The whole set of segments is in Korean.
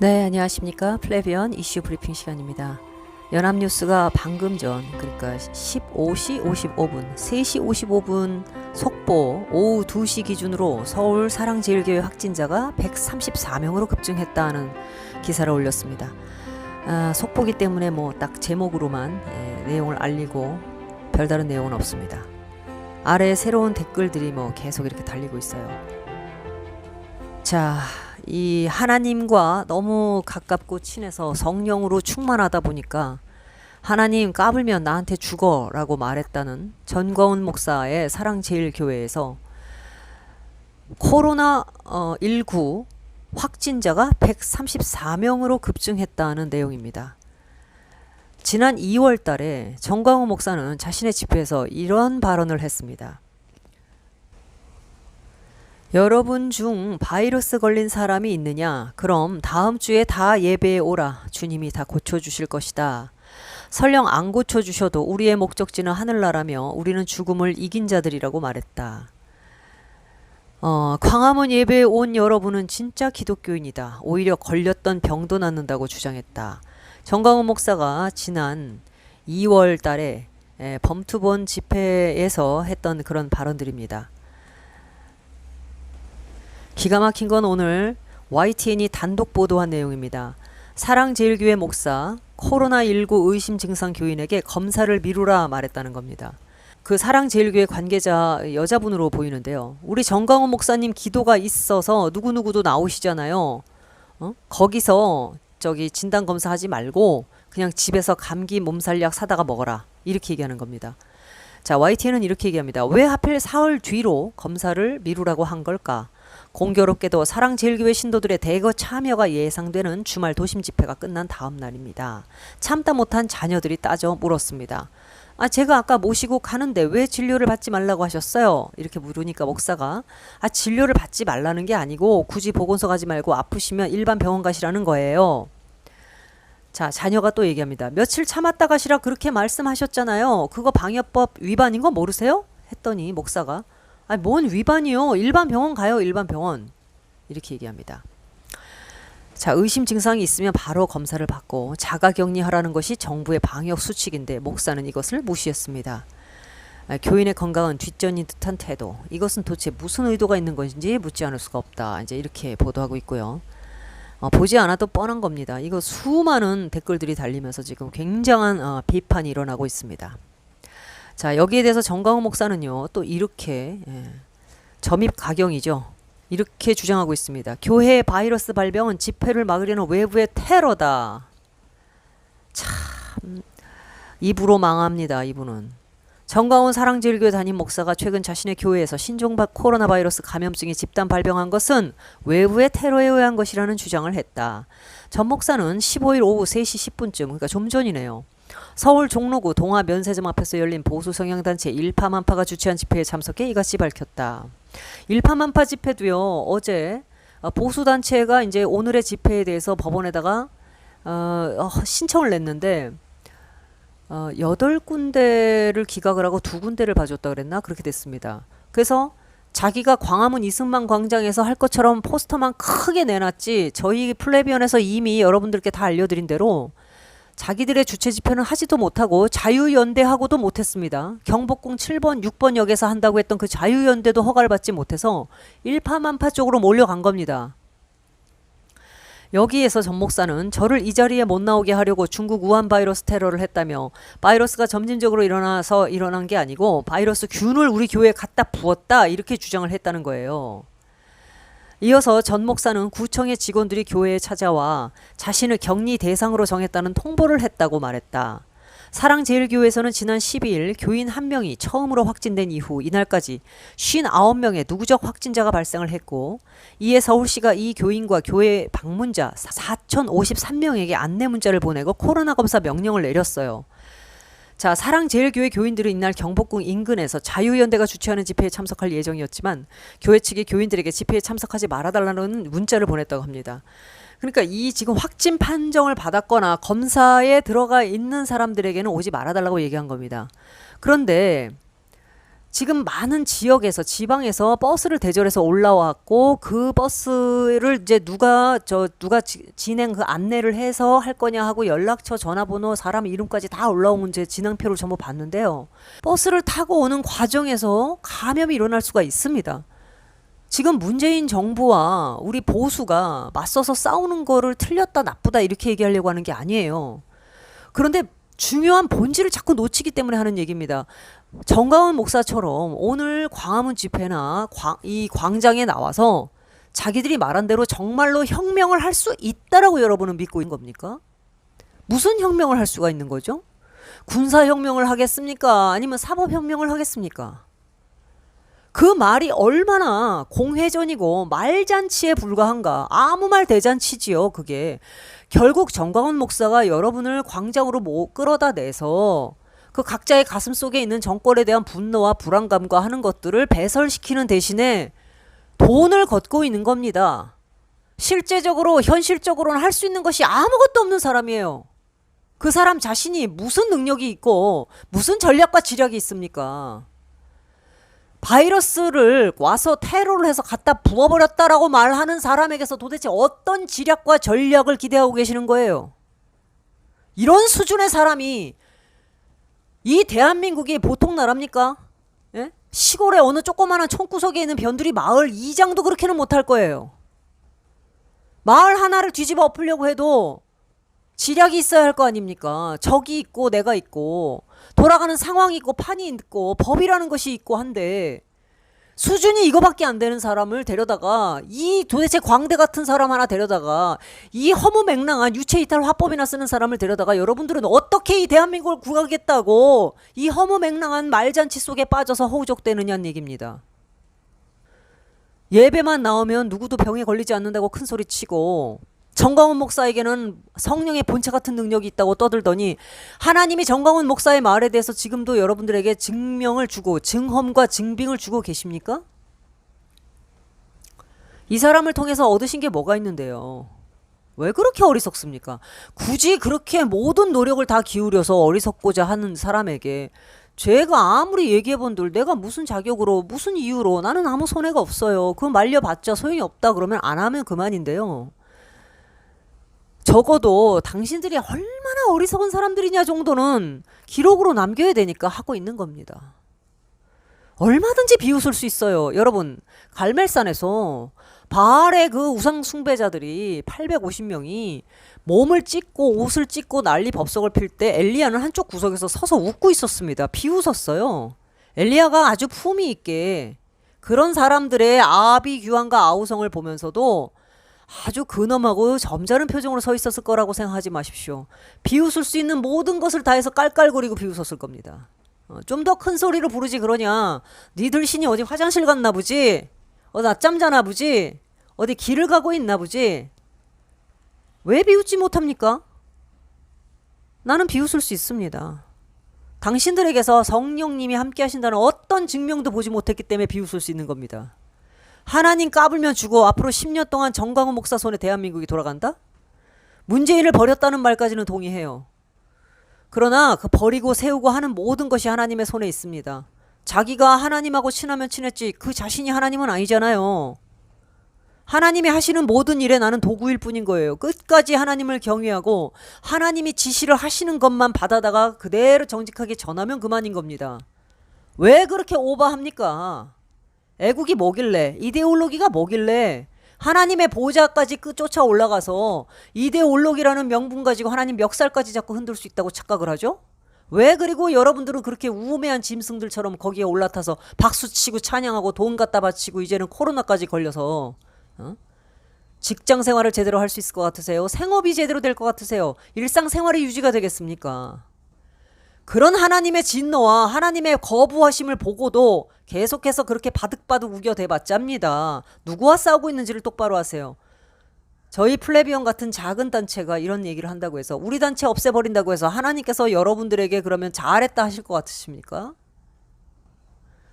네, 안녕하십니까. 플레비언 이슈 브리핑 시간입니다. 연합뉴스가 방금 전, 그러니까 15시 55분, 3시 55분 속보 오후 2시 기준으로 서울 사랑제일교회 확진자가 134명으로 급증했다는 기사를 올렸습니다. 아, 속보기 때문에 뭐 딱 제목으로만 예, 내용을 알리고 별다른 내용은 없습니다. 아래 새로운 댓글들이 뭐 계속 이렇게 달리고 있어요. 자, 이 하나님과 너무 가깝고 친해서 성령으로 충만하다 보니까 하나님 까불면 나한테 죽어라고 말했다는 전광훈 목사의 사랑제일교회에서 코로나 어, 19 확진자가 134명으로 급증했다는 내용입니다. 지난 2월 달에 정광훈 목사는 자신의 집회에서 이런 발언을 했습니다. 여러분 중 바이러스 걸린 사람이 있느냐? 그럼 다음 주에 다 예배에 오라. 주님이 다 고쳐주실 것이다. 설령 안 고쳐주셔도 우리의 목적지는 하늘나라며 우리는 죽음을 이긴 자들이라고 말했다. 어, 광화문 예배에 온 여러분은 진짜 기독교인이다. 오히려 걸렸던 병도 낫는다고 주장했다. 정광훈 목사가 지난 2월 달에 에, 범투본 집회에서 했던 그런 발언들입니다. 기가 막힌 건 오늘 YTN이 단독 보도한 내용입니다. 사랑제일교회 목사 코로나19 의심 증상 교인에게 검사를 미루라 말했다는 겁니다. 그 사랑제일교회 관계자 여자분으로 보이는데요. 우리 정광훈 목사님 기도가 있어서 누구누구도 나오시잖아요. 어? 거기서 저기 진단 검사하지 말고 그냥 집에서 감기 몸살약 사다가 먹어라. 이렇게 얘기하는 겁니다. 자, YTN은 이렇게 얘기합니다. 왜 하필 사흘 뒤로 검사를 미루라고 한 걸까? 공교롭게도 사랑제일교회 신도들의 대거 참여가 예상되는 주말 도심 집회가 끝난 다음 날입니다. 참다 못한 자녀들이 따져 물었습니다. 아, 제가 아까 모시고 가는데 왜 진료를 받지 말라고 하셨어요? 이렇게 물으니까 목사가 아, 진료를 받지 말라는 게 아니고 굳이 보건소 가지 말고 아프시면 일반 병원 가시라는 거예요. 자, 자녀가 또 얘기합니다. 며칠 참았다 가시라 그렇게 말씀하셨잖아요. 그거 방역법 위반인 거 모르세요? 했더니 목사가 아니 뭔 위반이요? 일반 병원 가요. 일반 병원. 이렇게 얘기합니다. 자, 의심 증상이 있으면 바로 검사를 받고 자가 격리하라는 것이 정부의 방역 수칙인데 목사는 이것을 무시했습니다. 아, 교인의 건강은 뒷전인 듯한 태도. 이것은 도대체 무슨 의도가 있는 것인지 묻지 않을 수가 없다. 이제 이렇게 보도하고 있고요. 어, 보지 않아도 뻔한 겁니다. 이거 수많은 댓글들이 달리면서 지금 굉장한 어, 비판이 일어나고 있습니다. 자 여기에 대해서 정광훈 목사는요 또 이렇게 예, 점입 가경이죠 이렇게 주장하고 있습니다 교회 바이러스 발병은 집회를 막으려는 외부의 테러다 참 입으로 망합니다 이분은 정광훈 사랑제일교회 담임 목사가 최근 자신의 교회에서 신종 코로나 바이러스 감염증이 집단 발병한 것은 외부의 테러에 의한 것이라는 주장을 했다. 전 목사는 15일 오후 3시 10분쯤 그러니까 좀 전이네요. 서울 종로구 동아 면세점 앞에서 열린 보수 성향단체 일파만파가 주최한 집회에 참석해 이같이 밝혔다. 일파만파 집회도요 어제 어, 보수 단체가 이제 오늘의 집회에 대해서 법원에다가 어, 어, 신청을 냈는데 어, 여덟 군데를 기각을 하고 두 군데를 봐줬다 그랬나 그렇게 됐습니다. 그래서 자기가 광화문 이승만 광장에서 할 것처럼 포스터만 크게 내놨지 저희 플레비언에서 이미 여러분들께 다 알려드린 대로 자기들의 주최 집회는 하지도 못하고 자유연대하고도 못했습니다. 경복궁 7번, 6번 역에서 한다고 했던 그 자유연대도 허가를 받지 못해서 일파만파 쪽으로 몰려간 겁니다. 여기에서 전 목사는 저를 이 자리에 못 나오게 하려고 중국 우한 바이러스 테러를 했다며 바이러스가 점진적으로 일어나서 일어난 게 아니고 바이러스 균을 우리 교회에 갖다 부었다 이렇게 주장을 했다는 거예요. 이어서 전 목사는 구청의 직원들이 교회에 찾아와 자신을 격리 대상으로 정했다는 통보를 했다고 말했다. 사랑제일교회에서는 지난 12일 교인 한 명이 처음으로 확진된 이후 이날까지 59명의 누구적 확진자가 발생을 했고 이에 서울시가 이 교인과 교회 방문자 4,053명에게 안내 문자를 보내고 코로나 검사 명령을 내렸어요. 자, 사랑제일교회 교인들은 이날 경복궁 인근에서 자유연대가 주최하는 집회에 참석할 예정이었지만 교회 측이 교인들에게 집회에 참석하지 말아달라는 문자를 보냈다고 합니다. 그러니까 이 지금 확진 판정을 받았거나 검사에 들어가 있는 사람들에게는 오지 말아달라고 얘기한 겁니다. 그런데 지금 많은 지역에서 지방에서 버스를 대절해서 올라왔고 그 버스를 이제 누가 저 누가 지, 진행 그 안내를 해서 할 거냐 하고 연락처 전화번호 사람 이름까지 다 올라온 제 진행표를 전부 봤는데요. 버스를 타고 오는 과정에서 감염이 일어날 수가 있습니다. 지금 문재인 정부와 우리 보수가 맞서서 싸우는 거를 틀렸다 나쁘다 이렇게 얘기하려고 하는 게 아니에요. 그런데 중요한 본질을 자꾸 놓치기 때문에 하는 얘기입니다. 정가은 목사처럼 오늘 광화문 집회나 광, 이 광장에 나와서 자기들이 말한 대로 정말로 혁명을 할 수 있다라고 여러분은 믿고 있는 겁니까? 무슨 혁명을 할 수가 있는 거죠? 군사혁명을 하겠습니까? 아니면 사법혁명을 하겠습니까? 그 말이 얼마나 공회전이고 말잔치에 불과한가. 아무 말 대잔치지요, 그게. 결국 정광훈 목사가 여러분을 광장으로 못 끌어다 내서 그 각자의 가슴 속에 있는 정권에 대한 분노와 불안감과 하는 것들을 배설시키는 대신에 돈을 걷고 있는 겁니다. 실제적으로, 현실적으로는 할 수 있는 것이 아무것도 없는 사람이에요. 그 사람 자신이 무슨 능력이 있고 무슨 전략과 지략이 있습니까? 바이러스를 와서 테러를 해서 갖다 부어버렸다라고 말하는 사람에게서 도대체 어떤 지략과 전략을 기대하고 계시는 거예요? 이런 수준의 사람이 이 대한민국이 보통 나라입니까? 예? 시골의 어느 조그마한 촌구석에 있는 변두리 마을 이장도 그렇게는 못할 거예요. 마을 하나를 뒤집어 엎으려고 해도 지략이 있어야 할 거 아닙니까? 적이 있고 내가 있고 돌아가는 상황이 있고 판이 있고 법이라는 것이 있고 한데 수준이 이거밖에 안 되는 사람을 데려다가 이 도대체 광대 같은 사람 하나 데려다가 이 허무맹랑한 유체이탈 화법이나 쓰는 사람을 데려다가 여러분들은 어떻게 이 대한민국을 구하겠다고 이 허무맹랑한 말잔치 속에 빠져서 허우적대느냐는 얘기입니다. 예배만 나오면 누구도 병에 걸리지 않는다고 큰 소리 치고 정광훈 목사에게는 성령의 본체 같은 능력이 있다고 떠들더니 하나님이 정광훈 목사의 말에 대해서 지금도 여러분들에게 증명을 주고 증험과 증빙을 주고 계십니까? 이 사람을 통해서 얻으신 게 뭐가 있는데요? 왜 그렇게 어리석습니까? 굳이 그렇게 모든 노력을 다 기울여서 어리석고자 하는 사람에게 제가 아무리 얘기해본들 내가 무슨 자격으로 무슨 이유로 나는 아무 손해가 없어요. 그거 말려봤자 소용이 없다 그러면 안 하면 그만인데요. 적어도 당신들이 얼마나 어리석은 사람들이냐 정도는 기록으로 남겨야 되니까 하고 있는 겁니다. 얼마든지 비웃을 수 있어요. 여러분, 갈멜산에서 바알의 그 우상 숭배자들이 850명이 몸을 찢고 옷을 찢고 난리 법석을 필 때 엘리야는 한쪽 구석에서 서서 웃고 있었습니다. 비웃었어요. 엘리야가 아주 품위 있게 그런 사람들의 아비 규환과 아우성을 보면서도 아주 근엄하고 점잖은 표정으로 서 있었을 거라고 생각하지 마십시오. 비웃을 수 있는 모든 것을 다해서 깔깔거리고 비웃었을 겁니다. 어, 좀더 큰 소리로 부르지 그러냐. 니들 신이 어디 화장실 갔나 보지? 어, 낮잠 자나 보지? 어디 길을 가고 있나 보지? 왜 비웃지 못합니까? 나는 비웃을 수 있습니다. 당신들에게서 성령님이 함께 하신다는 어떤 증명도 보지 못했기 때문에 비웃을 수 있는 겁니다. 하나님 까불면 죽어 앞으로 10년 동안 정광훈 목사 손에 대한민국이 돌아간다? 문재인을 버렸다는 말까지는 동의해요. 그러나 그 버리고 세우고 하는 모든 것이 하나님의 손에 있습니다. 자기가 하나님하고 친하면 친했지 그 자신이 하나님은 아니잖아요. 하나님이 하시는 모든 일에 나는 도구일 뿐인 거예요. 끝까지 하나님을 경외하고 하나님이 지시를 하시는 것만 받아다가 그대로 정직하게 전하면 그만인 겁니다. 왜 그렇게 오버합니까? 애국이 뭐길래 이데올로기가 뭐길래 하나님의 보좌까지 그 쫓아 올라가서 이데올로기라는 명분 가지고 하나님 멱살까지 자꾸 흔들 수 있다고 착각을 하죠? 왜 그리고 여러분들은 그렇게 우매한 짐승들처럼 거기에 올라타서 박수치고 찬양하고 돈 갖다 바치고 이제는 코로나까지 걸려서 어? 직장 생활을 제대로 할 수 있을 것 같으세요? 생업이 제대로 될 것 같으세요? 일상 생활이 유지가 되겠습니까? 그런 하나님의 진노와 하나님의 거부하심을 보고도 계속해서 그렇게 바득바득 우겨대봤자입니다. 누구와 싸우고 있는지를 똑바로 하세요. 저희 플레비언 같은 작은 단체가 이런 얘기를 한다고 해서 우리 단체 없애버린다고 해서 하나님께서 여러분들에게 그러면 잘했다 하실 것 같으십니까?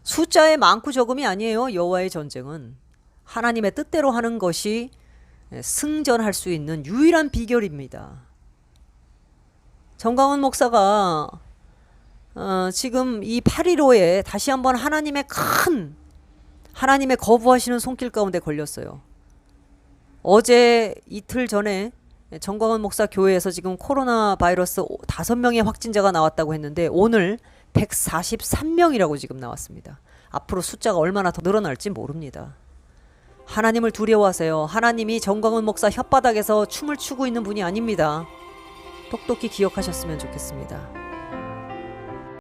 숫자의 많고 적음이 아니에요. 여호와의 전쟁은 하나님의 뜻대로 하는 것이 승전할 수 있는 유일한 비결입니다. 정강원 목사가 어, 지금 이 8.15에 다시 한번 하나님의 큰 하나님의 거부하시는 손길 가운데 걸렸어요. 어제 이틀 전에 정광훈 목사 교회에서 지금 코로나 바이러스 다섯 명의 확진자가 나왔다고 했는데 오늘 143명이라고 지금 나왔습니다. 앞으로 숫자가 얼마나 더 늘어날지 모릅니다. 하나님을 두려워하세요. 하나님이 정광훈 목사 혓바닥에서 춤을 추고 있는 분이 아닙니다. 똑똑히 기억하셨으면 좋겠습니다.